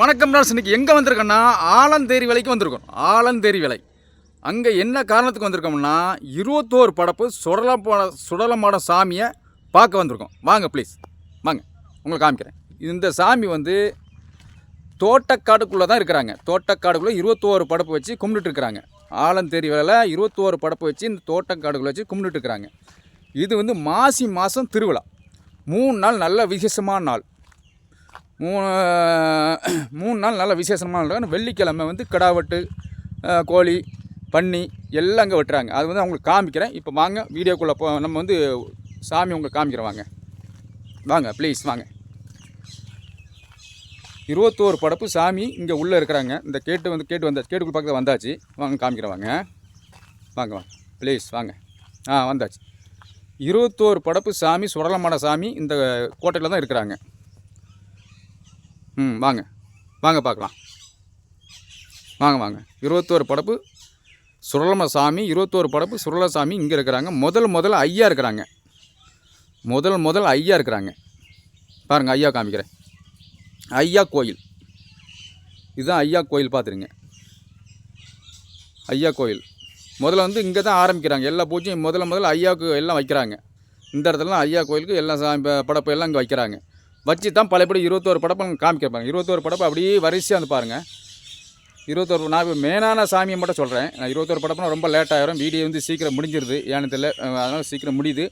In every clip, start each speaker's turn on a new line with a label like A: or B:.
A: வணக்கம் நாள் இன்னைக்கு எங்கே வந்திருக்கோன்னா ஆலந்தேரி விலைக்கு வந்திருக்கோம். ஆலந்தேரி விலை. அங்கே என்ன காரணத்துக்கு வந்திருக்கோம்னா இருபத்தோரு படப்பு சுடலப்பாட சுடலமாட சாமியை பார்க்க வந்திருக்கோம். வாங்க ப்ளீஸ் வாங்க உங்களுக்கு காமிக்கிறேன். இந்த சாமி வந்து தோட்டக்காடுக்குள்ளே தான் இருக்கிறாங்க. தோட்டக்காடுக்குள்ளே இருபத்தோரு படப்பு வச்சு கும்பிட்டு இருக்கிறாங்க. ஆலந்தேரி விலையில் இருபத்தோரு படப்பு வச்சு இந்த தோட்டக்காடுக்குள்ளே வச்சு கும்பிட்டு இருக்கிறாங்க. இது வந்து மாசி மாதம் திருவிழா. மூணு நாள் நல்ல விசேஷமான நாள். மூணு மூணு நாள் நல்ல விசேஷமான இருக்கும். வெள்ளிக்கிழமை வந்து கிடா வெட்டு கோழி பன்னி எல்லாம் அங்கே வெட்டுறாங்க. அது வந்து அவங்களுக்கு காமிக்கிறேன். இப்போ வாங்க வீடியோக்குள்ளே போ நம்ம வந்து சாமி உங்களுக்கு காமிக்கிறேன். வாங்க. வாங்க ப்ளீஸ் வாங்க. இருபத்தோரு படப்பு சாமி இங்கே உள்ளே இருக்கிறாங்க. இந்த கேட்டு வந்து கேட்டு வந்தா கேட்டுக்குள்ள பக்கத்தில் வந்தாச்சு. வாங்க காமிக்கிறேன் வாங்க. வாங்க வாங்க. ப்ளீஸ் வாங்க. ஆ வந்தாச்சு. இருபத்தோரு படப்பு சாமி சுடலமட சாமி இந்த கோட்டையில் தான் இருக்கிறாங்க. ம் வாங்க. வாங்க பார்க்கலாம். வாங்க வாங்க. இருபத்தோரு படப்பு சுரளமசாமி இருபத்தோரு படப்பு சுரளசாமி இங்கே இருக்கிறாங்க. முதல் முதல்ல ஐயா இருக்கிறாங்க. முதல் முதல் ஐயா இருக்கிறாங்க. பாருங்கள் ஐயா காமிக்கிறேன். ஐயா கோயில். இதுதான் ஐயா கோயில் பார்த்துருங்க. ஐயா கோயில். முதல்ல வந்து இங்கே தான் ஆரம்பிக்கிறாங்க. எல்லா பூஜையும் முதல்ல முதல்ல ஐயாவுக்கு எல்லாம் வைக்கிறாங்க. இந்த இடத்துல ஐயா கோயிலுக்கு எல்லாம் சாமி படப்பு எல்லாம் இங்கே வைக்கிறாங்க. வச்சு தான் பழையபடி இருபத்தோரு படப்பு காமிக்கிறப்பாங்க இருபத்தோரு படப்பு அப்படியே வரிசையாக வந்து பாருங்கள் இருபத்தோரு நான் இப்போ மெயினான சாமியை மட்டும் சொல்கிறேன் நான் இருபத்தோரு படப்புனா ரொம்ப லேட் ஆகிரும் வீடியோ வந்து சீக்கிரம் முடிஞ்சிருது. ஏன்னு தெரியல. அதனால் சீக்கிரம் முடியுது.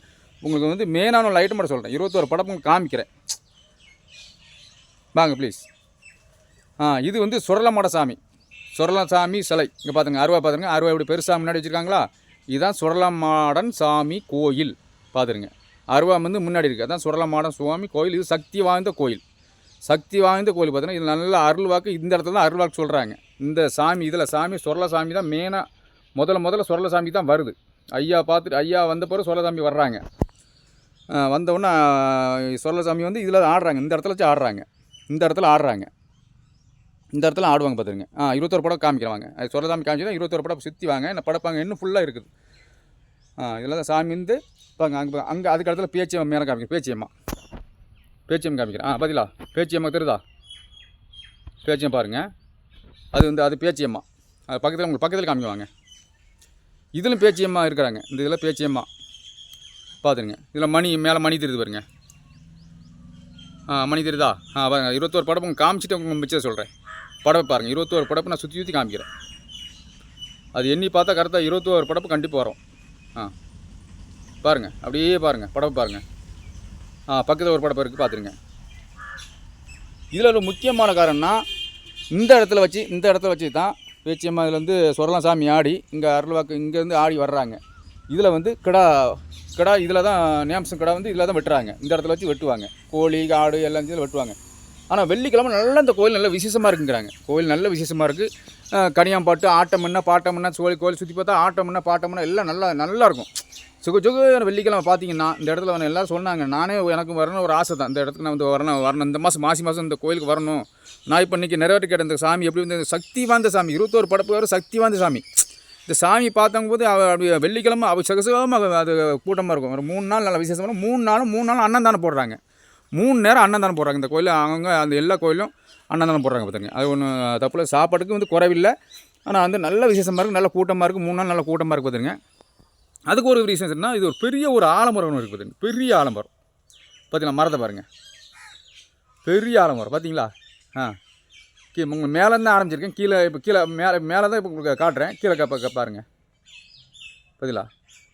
A: உங்களுக்கு வந்து மெயினான லைட்டு மட்டும் சொல்கிறேன் இருபத்தோரு படப்பும் காமிக்கிறேன். வாங்க ப்ளீஸ் ஆ இது வந்து சுரலமட சாமி. சுரல சாமி சிலை. இங்கே பார்த்துங்க அருவா பார்த்துருங்க அருவா இப்படி பெருசாக முன்னாடி வச்சுருக்காங்களா? இதுதான் சுரலமாடன் சாமி கோயில். பார்த்துருங்க அருவா வந்து முன்னாடி இருக்குது அதான் சுரளமாடம் சுவாமி கோயில். இது சக்தி வாய்ந்த கோயில். சக்தி வாய்ந்த கோயில் பார்த்தீங்கன்னா இது நல்ல அருள் வாக்கு இந்த இடத்துல தான் அருள் வாக்கு சொல்கிறாங்க இந்த சாமி இதில் சாமி சுரல சாமி தான் மெயினாக முதல்ல முதல்ல சுரல சாமி தான் வருது. ஐயா பார்த்துட்டு ஐயா வந்த பிறகு சுரல சாமி வர்றாங்க. வந்தவுடனே வந்த சாமி வந்து இதில் ஆடுறாங்க. இந்த இடத்துல வச்சு ஆடுறாங்க. இந்த இடத்துல ஆடுறாங்க. இந்த இடத்துல ஆடுவாங்க பார்த்துருங்க. ஆ இருபத்தொரு படம் காமிக்கிறவாங்க அது சொல்ல சாமி தான் இருபத்தொரு படம் சுற்றி வாங்க. என்ன படப்பாங்க இன்னும் ஃபுல்லாக இருக்குது. ஆ இதில் தான் சாமி வந்து பாருங்க அங்கே அங்கே அதுக்கு இடத்துல பேச்சியம் மேலே காமிக்கிறேன் பேச்சியம்மா பேச்சியம் காமிக்கிறேன். ஆ பதிலா பேச்சியம்மா தெரியுதா? பேச்சியம் பாருங்கள் அது வந்து அது பேச்சியம்மா அது பக்கத்தில் உங்களுக்கு பக்கத்தில் காமிக்குவாங்க இதிலும் பேச்சியம்மா இருக்கிறாங்க. இந்த இதில் பேச்சியம்மா பார்த்துருங்க இதில் மணி மேலே மணி தெரியுது பாருங்க. ஆ மணி தெரியுதா? ஆ பாருங்க. இருபத்தோரு படப்பும் காமிச்சிட்டு உங்களுக்கு மிச்சம் சொல்கிறேன் படப்பை பாருங்கள் இருபத்தோரு படப்பு நான் சுற்றி சுற்றி காமிக்கிறேன். அது எண்ணி பார்த்தா கரெக்டாக இருபத்தோரு படப்பு கண்டிப்பாக வரும். ஆ. பாருங்கள் அப்படியே பாருங்கள் படவை பாருங்கள் ஆ பக்கத்தில் ஒரு படப்பு இருக்குது பார்த்துருங்க இதில் ஒரு முக்கியமான காரணம்னா இந்த இடத்துல வச்சு இந்த இடத்துல வச்சு தான் பேச்சியம்மா இதில் வந்து சொரலாம் சாமி ஆடி இங்கே அருள்வாக்கு இங்கேருந்து ஆடி வர்றாங்க. இதில் வந்து கிடா கிடா இதில் தான் நேம்சம் கிடா வந்து இதில் தான் வெட்டுறாங்க. இந்த இடத்துல வச்சு வெட்டுவாங்க. கோழி ஆடு எல்லாம் இதில் வெட்டுவாங்க. ஆனால் வெள்ளிக்கிழமை நல்லா இந்த கோயில் நல்ல விசேஷமாக இருக்குங்கிறாங்க. கோயில் நல்ல விசேஷமாக இருக்குது கனியாம்பாட்டு ஆட்டம்னா பாட்டம்னா சோழி கோயில் சுற்றி பார்த்தா ஆட்டம்னா பாட்டம்னா எல்லாம் நல்லா நல்லாயிருக்கும் சுக சுக வெள்ளிக்கிழமை பார்த்தீங்கன்னா இந்த இடத்துல வந்து எல்லோரும் சொன்னாங்க நானே எனக்கு வரணும் ஒரு ஆசை தான். இந்த இடத்துக்கு நான் வந்து வரணும் வரணும். இந்த மாதம் மாசி மாதம் இந்த கோயிலுக்கு வரணும். நான் இப்போ இன்றைக்கி நிறைவேற்றி கேட்டேன் இந்த சாமி எப்படி வந்து சக்தி வாய்ந்த சாமி இருபத்தோரு படப்பு வர சக்தி வாய்ந்த சாமி. இந்த சாமி பார்த்தவங்க போது அப்படி வெள்ளிக்கிழமை அவ சகசகமாக அது கூட்டமாக இருக்கும். ஒரு மூணு நாள் நல்ல விசேஷமாக மூணு நாளும் மூணு நாளும் அன்னதானம் போடுறாங்க. மூணு நேரம் அன்னதானம் போடுறாங்க. இந்த கோயிலில் அவங்க அந்த எல்லா கோயிலும் அன்னதானம் போடுறாங்க பார்த்துங்க அது ஒன்றும் தப்பில்ல சாப்பாட்டுக்கு வந்து குறைவில்லை. ஆனால் வந்து நல்ல விசேஷமாக இருக்குது நல்ல கூட்டமாக இருக்குது மூணு நாள் நல்ல கூட்டமாக இருக்குது பார்த்துங்க அதுக்கு ஒரு ரீசன் என்ன இது ஒரு பெரிய ஒரு ஆலமரம் ஒன்று இருக்குது பார்த்துங்க பெரிய ஆலமரம். பார்த்தீங்களா மரத்தை பாருங்கள் பெரிய ஆலமரம். பார்த்தீங்களா ஆ. கீ உங்கள் மேலேருந்து ஆரம்பிச்சிருக்கேன். கீழே இப்போ கீழே மேலே மேலே தான் இப்போ உங்களுக்கு காட்டுறேன். கீழே பாருங்கள் பார்த்தீங்களா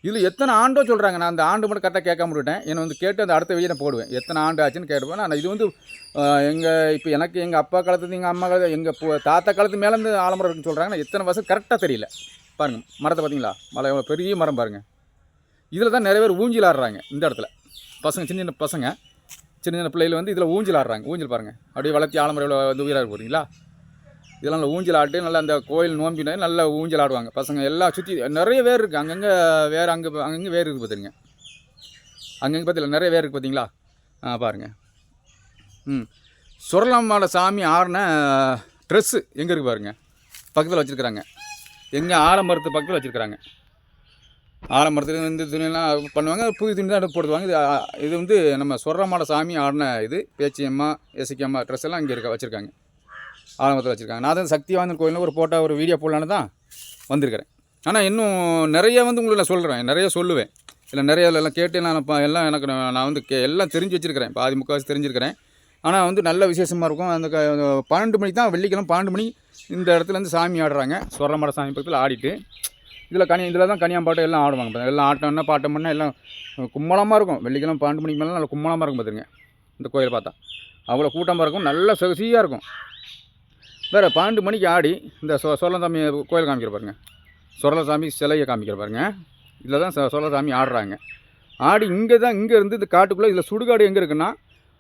A: இதில் எத்தனை ஆண்டோ சொல்கிறாங்க நான் அந்த ஆண்டு மட்டும் கரெக்டாக கேட்காம முடிவிட்டேன் என்னை வந்து கேட்டு அந்த அடுத்த வீடியோ நான் போடுவேன். எத்தனை ஆண்டு ஆச்சுன்னு கேட்டுப்பேன் நான் இது வந்து எங்கள் இப்போ எனக்கு எங்கள் அப்பா காலத்து எங்கள் அம்மா காலத்து எங்கள் தாத்தா காலத்து மேலேருந்து ஆலமரம் இருக்குன்னு சொல்கிறாங்கன்னா எத்தனை வருஷம் கரெக்டாக தெரியல. பாருங்கள் மரத்தை பார்த்தீங்களா? மலை எவ்வளோ பெரிய மரம் பாருங்கள் இதில் தான் நிறைய பேர் ஊஞ்சல் ஆடுறாங்க இந்த இடத்துல. பசங்க சின்ன சின்ன பசங்க சின்ன சின்ன பிள்ளைகள் வந்து இதில் ஊஞ்சல் ஆடுறாங்க. ஊஞ்சல் பாருங்கள் அப்படியே வளர்த்தி ஆலமரம் எவ்வளோ வந்து உயிராக போகிறீங்களா இதெல்லாம் நல்லா ஊஞ்சல் ஆட்டு நல்லா அந்த கோயில் நோம்பினா நல்லா ஊஞ்சல் ஆடுவாங்க. பசங்க எல்லாம் சுற்றி நிறைய வேர் இருக்குது அங்கங்கே வேறு அங்கே அங்கங்கே வேர் இருக்குது பார்த்துருங்க அங்கங்கே பார்த்துல நிறைய வேர் இருக்குது பார்த்தீங்களா ஆ பாருங்கள் ம். சுரலம்மாவோட சாமி ஆடின ட்ரெஸ்ஸு எங்கே இருக்குது பாருங்க? பக்கத்தில் வச்சுருக்குறாங்க. எங்கே ஆலமரத்து பக்கத்தில் வச்சுருக்குறாங்க. ஆலமரத்தில் இந்த துணியெல்லாம் பண்ணுவாங்க. புது துணி தான் போடுவாங்க. இது இது வந்து நம்ம சுரலம்மாவோட சாமி ஆடின இது பேச்சியம்மா எசிக்கம்மா ட்ரெஸ் எல்லாம் இங்கே இருக்க வச்சுருக்காங்க. ஆரம்பத்தில் வச்சுருக்காங்க. நான் தான் சக்தி வாய்ந்த கோயிலில் ஒரு போட்டோ ஒரு வீடியோ போடலான்னு தான் வந்திருக்கிறேன். ஆனால் இன்னும் நிறைய வந்து உங்களை நான் சொல்கிறேன் நிறைய சொல்லுவேன். இல்லை நிறைய எல்லாம் கேட்டு நான் எல்லாம் எனக்கு நான் நான் வந்து கே எல்லாம் தெரிஞ்சு வச்சுருக்கிறேன். பாதி முக்கால்வாசி தெரிஞ்சிருக்கிறேன். ஆனால் வந்து நல்ல விசேஷமாக இருக்கும். அந்த பன்னெண்டு மணிக்கு தான் வெள்ளிக்கிழமை பன்னெண்டு மணி இந்த இடத்துல இருந்து சாமி ஆடுறாங்க. சொரமட சாமி பக்கத்தில் ஆடிட்டு இதில் கனி இதில் தான் கனியாம்பாட்டம் எல்லாம் ஆடுவாங்க பாருங்க. எல்லாம் ஆட்டம்னா பாட்டம் பண்ணால் எல்லாம் கும்மலமாக இருக்கும். வெள்ளிக்கிழமை பன்னெண்டு மணிக்கு மேலே நல்லா கும்மலமாக இருக்கும் பார்த்துருங்க இந்த கோயில் பார்த்தா. அவ்வளோ கூட்டமாக இருக்கும். நல்ல சொகசியாக இருக்கும். வேறு பன்னெண்டு மணிக்கு ஆடி இந்த சொ சோழசாமி கோயில் காமிக்கிற பாருங்க. சொரலசாமி சிலையை காமிக்கிற பாருங்க. இதில் தான் சோழசாமி ஆடுறாங்க. ஆடி இங்கே தான் இங்கே இருந்து இந்த காட்டுக்குள்ளே இதில் சுடுகாடு எங்கே இருக்குன்னா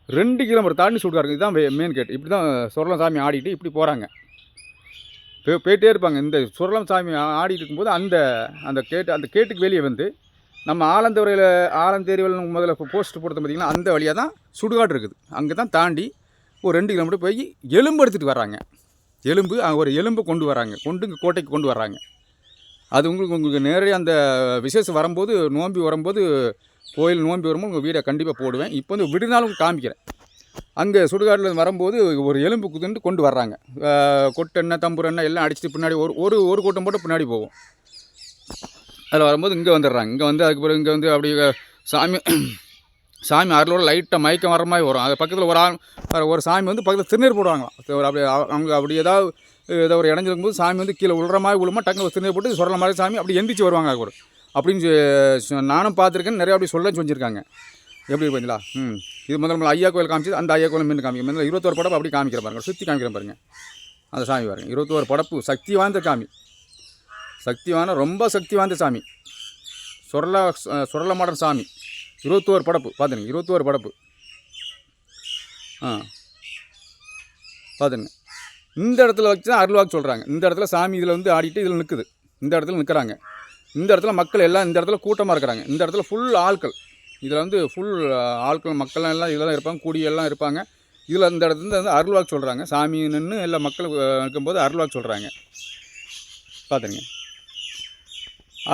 A: ரெண்டு கிலோமீட்டர் தாண்டி சுடுகாடு. இதுதான் மெயின் கேட் இப்படி தான் சொரலசாமி ஆடிட்டு இப்படி போகிறாங்க போய் போயிட்டே இருப்பாங்க. இந்த சுரளம் சாமி ஆடிட்டு இருக்கும்போது அந்த அந்த கேட்டு அந்த கேட்டுக்கு வெளியே வந்து நம்ம ஆலந்தவரையில் ஆலந்தேரிவல் முதல்ல போஸ்ட் போடுறது பார்த்திங்கன்னா அந்த வழியாக தான் சுடுகாடு இருக்குது. அங்கே தான் தாண்டி ஒரு ரெண்டு கிலோமீட்டர் போய் எலும்பு எடுத்துகிட்டு வராங்க எலும்பு ஒரு எலும்பு கொண்டு வராங்க. கொண்டு இங்கே கோட்டைக்கு கொண்டு வராங்க அது உங்களுக்கு உங்களுக்கு நேரடியாக அந்த விசேஷம் வரும்போது நோம்பி வரும்போது கோயில் நோம்பி வரும்போது உங்கள் வீடை கண்டிப்பாக போடுவேன். இப்போ வந்து விடுநாளும் காமிக்கிறேன். அங்கே சுடுகாட்டில் வரும்போது ஒரு எலும்பு குத்துண்டு கொண்டு வர்றாங்க. அஹ் கொட்டெண்ணெய் தம்புரெண்ணெய் எல்லாம் அடிச்சுட்டு பின்னாடி ஒரு ஒரு ஒரு கூட்டம் போட்டு பின்னாடி போகும் அதில் வரும்போது இங்கே வந்துடுறாங்க. இங்கே வந்து அதுக்கு பிறகு இங்கே வந்து அப்படி சாமி சாமி அருளோட லைட்டாக மயக்கம் வர மாதிரி வரும். அது பக்கத்தில் ஒரு ஆள் ஒரு சாமி வந்து பக்கத்தில் திருநீர் போடுவாங்களாம். ஒரு அப்படி அவங்க அப்படி ஏதாவது ஏதோ ஒரு இடைஞ்சிருக்கும் போது சாமி வந்து கீழே விழுற மாதிரி விழுமா டக்குனு திருநீர் போட்டு சொல்கிற மாதிரி சாமி அப்படி எந்திரிச்சு வருவாங்க ஒரு அப்படின்னு நானும் பார்த்துருக்கேன். நிறைய அப்படி சொல்ல சொல்லியிருக்காங்க. எப்படி பார்த்தீங்களா ம். இது முதல்ல முதல்ல ஐயா கோயில் காமிச்சது அந்த ஐயா கோயில் மீன் காமிக்கும் முதல்ல இருபத்தோரு படப்பு அப்படி காமிக்கிற பாருங்க. சுற்றி காமிக்கிறேன் பாருங்க. அந்த சாமி பாருங்க. இருபத்தோரு படப்பு சக்தி வாய்ந்த சாமி. சக்திவான ரொம்ப சக்தி வாய்ந்த சாமி. சுரல சுரல மாடன் சாமி. இருபத்தோரு படப்பு பார்த்துங்க இருபத்தோரு படப்பு. ஆ. பார்த்துங்க இந்த இடத்துல வச்சு தான் அருள்வாக்கு சொல்கிறாங்க இந்த இடத்துல சாமி இதில் வந்து ஆடிட்டு இதில் நிற்குது இந்த இடத்துல நிற்கிறாங்க இந்த இடத்துல மக்கள் எல்லாம் இந்த இடத்துல கூட்டமாக இருக்கிறாங்க. இந்த இடத்துல ஃபுல் ஆட்கள் இதில் வந்து ஃபுல் ஆட்கள் மக்கள்லாம் எல்லாம் இதெல்லாம் இருப்பாங்க. கூடியெல்லாம் இருப்பாங்க. இதில் இந்த இடத்துல வந்து அருள்வாக்கு சொல்கிறாங்க சாமி நின்று எல்லா மக்கள் இருக்கும்போது அருள்வாக்கு சொல்கிறாங்க பார்த்துருங்க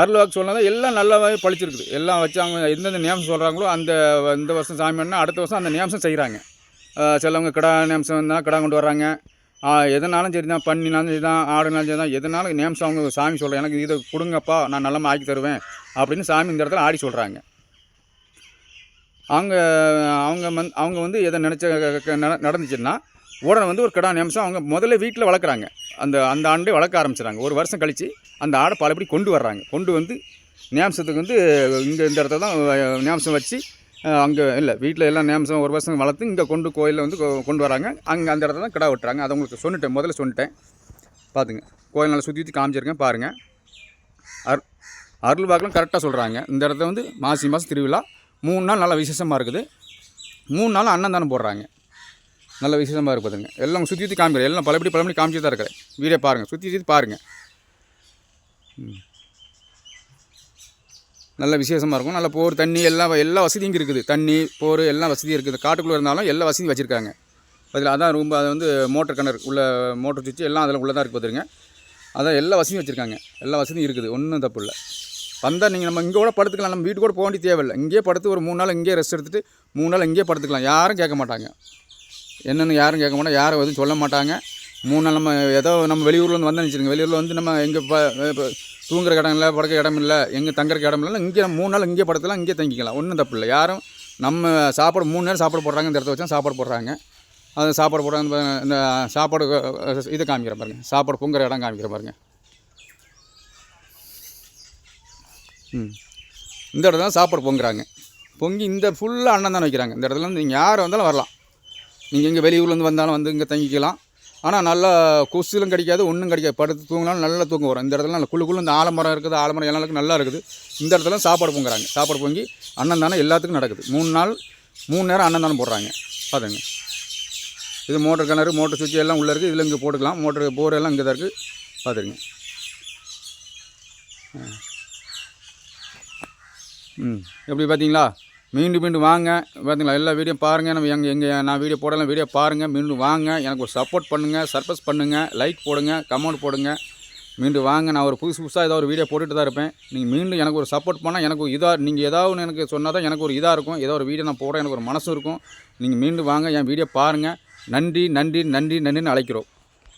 A: அருள்வாக்கு சொன்னால் எல்லாம் நல்லாவே பழிச்சிருக்குது. எல்லாம் வச்சு அவங்க எந்தெந்த நியமம் சொல்கிறாங்களோ அந்த இந்த வருஷம் சாமி அடுத்த வருஷம் அந்த நியமம் செய்கிறாங்க சிலவங்க கிடா நியமம் இருந்தால் கிடா கொண்டு வர்றாங்க. எதனாலும் சரி தான் பண்ணினாலும் சரி தான் ஆடுனாலும் சரி தான் எதனாலும் நியமம் அவங்க சாமி சொல்கிறேன் எனக்கு இதை கொடுங்கப்பா நான் நல்லா ஆக்கி தருவேன் அப்படின்னு சாமி இந்த இடத்துல ஆடி சொல்கிறாங்க அவங்க அவங்க மந் அவங்க வந்து எதை நினச்ச நடந்துச்சுன்னா உடனே வந்து ஒரு கிடா நிமிஷம் அவங்க முதல்ல வீட்டில் வளர்க்குறாங்க. அந்த அந்த ஆண்டே வளர்க்க ஆரம்பிச்சிடுறாங்க ஒரு வருஷம் கழித்து அந்த ஆடை பலபடி கொண்டு வர்றாங்க. கொண்டு வந்து நியாம்சத்துக்கு வந்து இங்கே இந்த இடத்துல தான் நியாம்சம் வச்சு அங்கே இல்லை வீட்டில் எல்லாம் நியாம்சம் ஒரு வருஷம் வளர்த்து இங்கே கொண்டு கோயிலில் வந்து கொ- கொண்டு வராங்க அங்கே அந்த இடத்துல தான் கிடா விட்டுறாங்க. அதை உங்களுக்கு சொல்லிட்டேன் முதல்ல சொல்லிட்டேன். பார்த்துங்க கோயில் நல்லா சுற்றி ஊற்றி காமிச்சிருக்கேன் பாருங்கள் அர் அருள்பாக்கெலாம் கரெக்டாக சொல்கிறாங்க இந்த இடத்துல வந்து மாசி மாதம் திருவிழா. மூணு நாள் நல்லா விசேஷமாக இருக்குது. மூணு நாள் அன்னதானம் போடுறாங்க. நல்ல விசேஷமாக இருக்கு பார்த்துங்க எல்லாம் சுற்றி சுற்றி காமிக்கிறேன் எல்லாம் பலபடி பலபடி காமிச்சு தான் இருக்கிறேன் வீடியோ பாருங்கள் சுற்றி சுற்றி பாருங்கள் ம். நல்ல விசேஷமாக இருக்கும். நல்ல போர் தண்ணி எல்லாம் எல்லா வசதியும் இருக்குது. தண்ணி போர் எல்லாம் வசதியும் இருக்குது. காட்டுக்குள்ளே இருந்தாலும் எல்லா வசதியும் வச்சுருக்காங்க. அதில் அதான் ரொம்ப அது வந்து மோட்டர் கிணறு உள்ள மோட்டர் சுவிட்ச் எல்லாம் அதில் உள்ளே தான் இருக்குது பார்த்துருங்க அதான் எல்லா வசதியும் வச்சுருக்காங்க. எல்லா வசதியும் இருக்குது. ஒன்றும் தப்பு இல்லை. வந்தால் நீங்கள் நம்ம இங்கே கூட படுத்துக்கலாம். நம்ம வீட்டு கூட போக வேண்டிய தேவையில்லை. இங்கேயே படுத்து ஒரு மூணு நாள் இங்கேயே ரெஸ்ட் எடுத்துட்டு மூணு நாள் இங்கேயே படுத்துக்கலாம். யாரும் கேட்க மாட்டாங்க. என்னென்னு யாரும் கேட்க மாட்டோம். யாரும் எதுவும் சொல்ல மாட்டாங்க. மூணு நாள் நம்ம ஏதோ நம்ம வெளியூரில் வந்து வந்தோம்னு வச்சுருங்க வெளியூரில் வந்து நம்ம எங்கே இப்போ தூங்குற இடம் இல்லை படுக்க இடம் இல்லை எங்கே தங்குறக்கு இடம் இல்லை இங்கே மூணு நாள் இங்கே படுத்துலாம் இங்கே தங்கிக்கலாம். ஒன்றும் தப்பு இல்லை. யாரும் நம்ம சாப்பாடு மூணு நேரம் சாப்பாடு போடுறாங்க இந்த இடத்த வச்சா சாப்பாடு போடுறாங்க. அது சாப்பாடு போடுறாங்க இந்த சாப்பாடு இதை காமிக்கிற பாருங்க. சாப்பாடு பொங்குற இடம் காமிக்கிற பாருங்க. ம். இந்த இடத்துல தான் சாப்பாடு பொங்குறாங்க. பொங்கி இந்த ஃபுல்லாக அண்ணன் தான் வைக்கிறாங்க. இந்த இடத்துல வந்து நீங்கள் யார் வந்தாலும் வரலாம். நீங்கள் இங்கே வெளியூர்லேருந்து வந்தாலும் வந்து இங்கே தங்கிக்கலாம். ஆனால் நல்லா கொசுலும் கிடைக்காது ஒன்றும் கிடைக்காது. படுத்து தூங்கினாலும் நல்லா தூங்க வரும். இந்த இடத்துல நல்ல குழு குழு இந்த ஆலமரம் இருக்குது ஆலமரம் எல்லாம் நல்லா இருக்குது. இந்த இடத்துல சாப்பாடு பொங்குறாங்க. சாப்பாடு பொங்கி அன்னதானம் எல்லாத்துக்கும் நடக்குது. மூணு நாள் மூணு நேரம் அன்னதானம் போடுறாங்க. பார்த்துங்க இது மோட்டர் கிணறு மோட்டர் சுவிட்ச் எல்லாம் உள்ளே இருக்குது இதில் இங்கே போட்டுக்கலாம். மோட்டர் போர் எல்லாம் இங்கே தான் இருக்குது பார்த்துருங்க ம். எப்படி பார்த்தீங்களா மீண்டும் மீண்டும் வாங்க. பார்த்தீங்களா எல்லா வீடியோ பாருங்கள் நம்ம எங்கள் எங்கள் நான் வீடியோ போடலாம் வீடியோ பாருங்கள் மீண்டும் வாங்க. எனக்கு ஒரு சப்போர்ட் பண்ணுங்கள் சர்ப்ரைஸ் பண்ணுங்கள் லைக் போடுங்க கமெண்ட் போடுங்க. மீண்டும் வாங்க. நான் ஒரு புதுசு புதுசாக ஏதாவது ஒரு வீடியோ போட்டுட்டு தான் இருப்பேன். நீங்கள் மீண்டும் எனக்கு ஒரு சப்போர்ட் பண்ணால் எனக்கு இதாக நீங்கள் ஏதாவது ஒன்று எனக்கு சொன்னால் தான் எனக்கு ஒரு இதாக இருக்கும். ஏதோ ஒரு வீடியோ நான் போடுறேன் எனக்கு ஒரு மனசு இருக்கும். நீங்கள் மீண்டும் வாங்க. என் வீடியோ பாருங்கள் நன்றி நன்றி நன்றி நன்றின்னு அழைக்கிறோம்.